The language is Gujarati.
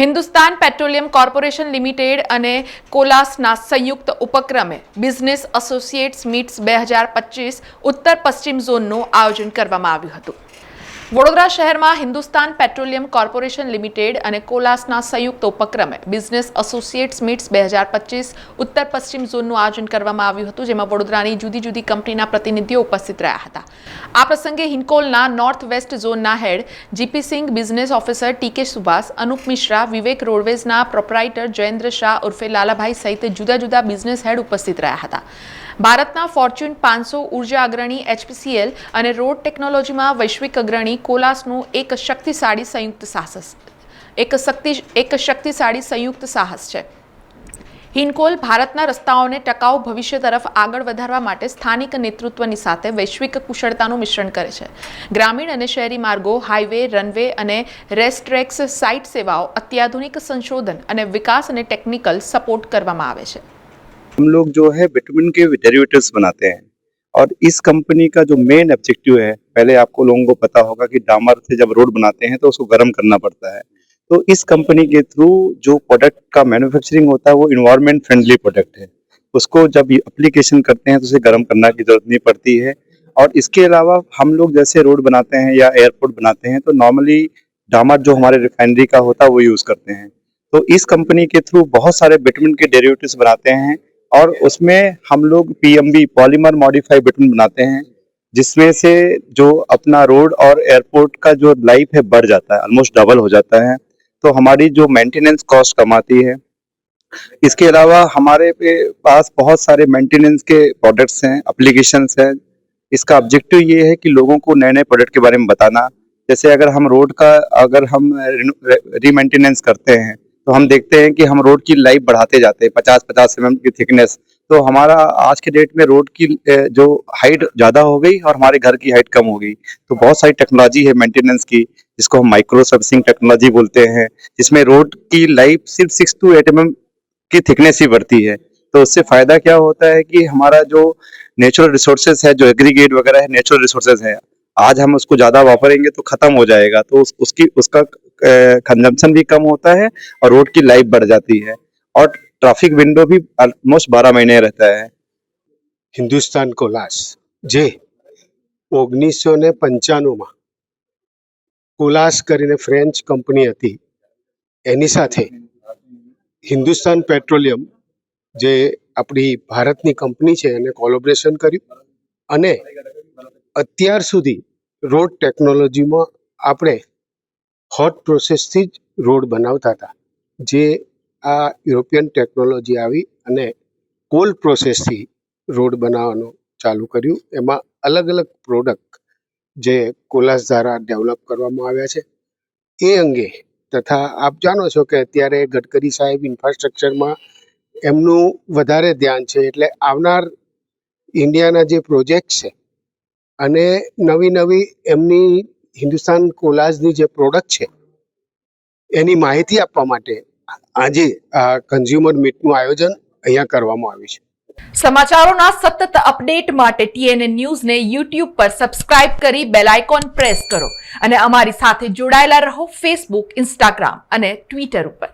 હિન્દુસ્તાન પેટ્રોલિયમ કોર્પોરેશન લિમિટેડ અને કોલાસના સંયુક્ત ઉપક્રમે બિઝનેસ એસોસિએટ્સ મીટ્સ બે હજાર પચીસ ઉત્તર પશ્ચિમ ઝોનનું આયોજન કરવામાં આવ્યું હતું. વડોદરા શહેરમાં હિન્દુસ્તાન પેટ્રોલિયમ કોર્પોરેશન લિમિટેડ અને કોલાસના સંયુક્ત ઉપક્રમે બિઝનેસ એસોસિએટ્સ મીટ્સ બે હજાર પચીસ ઉત્તર પશ્ચિમ ઝોનનું આયોજન કરવામાં આવ્યું હતું, જેમાં વડોદરાની જુદી જુદી કંપનીના પ્રતિનિધિઓ ઉપસ્થિત રહ્યા હતા. આ પ્રસંગે હિન્કોલના નોર્થ વેસ્ટ ઝોનના head GP Singh, business officer TK Subhash, Anup Mishra, Vivek રોડવેઝના proprietor Jayendra Shah ઉર્ફે લાલાભાઈ સહિત જુદા જુદા બિઝનેસ હેડ ઉપસ્થિત રહ્યા હતા. ભારતના ફોર્ચ્યુન પાંચસો ઊર્જા અગ્રણી એચપીસીએલ અને રોડ ટેકનોલોજીમાં વૈશ્વિક અગ્રણી કોલાસનું એક શક્તિશાળી સંયુક્ત સાહસ એક શક્તિ એક શક્તિશાળી સંયુક્ત સાહસ છે હિનકોલ ભારતના રસ્તાઓને ટકાઉ ભવિષ્ય તરફ આગળ વધારવા માટે સ્થાનિક નેતૃત્વની સાથે વૈશ્વિક કુશળતાનું મિશ્રણ કરે છે ગ્રામીણ અને શહેરી માર્ગો હાઈવે રનવે અને રેસ્ટ્રેક્સ સાઇટ સેવાઓ અત્યાધુનિક સંશોધન અને વિકાસ અને ટેકનિકલ સપોર્ટ કરવામાં આવે છે हम लोग जो है विटामिन के डेरिवेटिव्स बनाते हैं और इस कंपनी का जो मेन ऑब्जेक्टिव है, पहले आपको लोगों को पता होगा कि डामर से जब रोड बनाते हैं तो उसको गर्म करना पड़ता है। तो इस कंपनी के थ्रू जो प्रोडक्ट का मैन्युफैक्चरिंग होता है, वो इन्वायरमेंट फ्रेंडली प्रोडक्ट है। उसको जब अप्लीकेशन करते हैं तो उसे गर्म करना की ज़रूरत नहीं पड़ती है। और इसके अलावा हम लोग जैसे रोड बनाते हैं या एयरपोर्ट बनाते हैं तो नॉर्मली डामर जो हमारे रिफाइनरी का होता है, वो यूज़ करते हैं। तो इस कंपनी के थ्रू बहुत सारे विटामिन के डेरिवेटिव्स बनाते हैं। और उसमें हम लोग पीएमबी पॉलीमर मॉडिफाइड बिटुन बनाते हैं, जिसमें से जो अपना रोड और एयरपोर्ट का जो लाइफ है बढ़ जाता है ऑलमोस्ट डबल हो जाता है। तो हमारी जो मेंटेनेंस कॉस्ट कम आती है, इसके अलावा हमारे पे पास बहुत सारे मेंटेनेंस के प्रोडक्ट्स हैं एप्लीकेशंस हैं। इसका ऑब्जेक्टिव ये है कि लोगों को नए नए प्रोडक्ट के बारे में बताना। जैसे अगर हम रोड का, अगर हम रीमेंटेनेंस करते हैं तो हम देखते हैं कि हम रोड की लाइफ बढ़ाते जाते हैं पचास पचास एम की थिकनेस तो हमारा आज के डेट में रोड की जो हाइट ज़्यादा हो गई और हमारे घर की हाइट कम हो गई। तो बहुत सारी टेक्नोलॉजी है मेंटेनेंस की, जिसको हम माइक्रो सर्विसिंग टेक्नोलॉजी बोलते हैं, जिसमें रोड की लाइफ सिर्फ़ सिक्स टू एट एम की थिकनेस ही बढ़ती है। तो उससे फ़ायदा क्या होता है कि हमारा जो नेचुरल रिसोर्सेज है, जो एग्रीगेट वगैरह है नेचुरल रिसोर्सेज है आज हम उसको ज्यादा वापरेंगे तो खत्म हो जाएगा तो उस, उसकी उसका कंजम्पशन भी कम होता है और रोड की लाइफ बढ़ जाती है और ट्रैफिक विंडो भी ऑलमोस्ट बारह महीने रहता है હિન્દુસ્તાન કોલાસ જે ઓગણીસો ને પંચાણુંમાં કોલાસ કરીને ફ્રેન્ચ કંપની હતી એની સાથે હિન્દુસ્તાન પેટ્રોલિયમ જે આપણી ભારતની કંપની છે એને કોલોબરેશન કર્યું અને અત્યાર સુધી રોડ ટેકનોલોજીમાં આપણે હોટ પ્રોસેસથી જ રોડ બનાવતા હતા. જે આ યુરોપિયન ટેકનોલોજી આવી અને કોલ્ડ પ્રોસેસથી રોડ બનાવવાનું ચાલુ કર્યું. એમાં અલગ અલગ પ્રોડક્ટ જે કોલાસ દ્વારા ડેવલપ કરવામાં આવ્યા છે. એ અંગે તથા આપ જાણો છો કે અત્યારે ગડકરી સાહેબ ઇન્ફ્રાસ્ટ્રક્ચરમાં એમનું વધારે ધ્યાન છે. એટલે આવનાર ઇન્ડિયાના જે પ્રોજેક્ટ છે અને નવી નવી એમની હિન્દુસ્તાન કોલાજની જે પ્રોડક્ટ છે, એની માહિતી આપવા માટે આજે આ કન્ઝ્યુમર મીટનું આયોજન અહીંયા કરવામાં આવ્યું છે. સમાચારોના સતત અપડેટ માટે ટીએનએ ન્યૂઝને યુટ્યુબ પર સબસ્ક્રાઇબ કરી બેલ આઇકોન પ્રેસ કરો અને અમારી સાથે જોડાયેલા રહો ફેસબુક ઇન્સ્ટાગ્રામ અને ટ્વિટર ઉપર.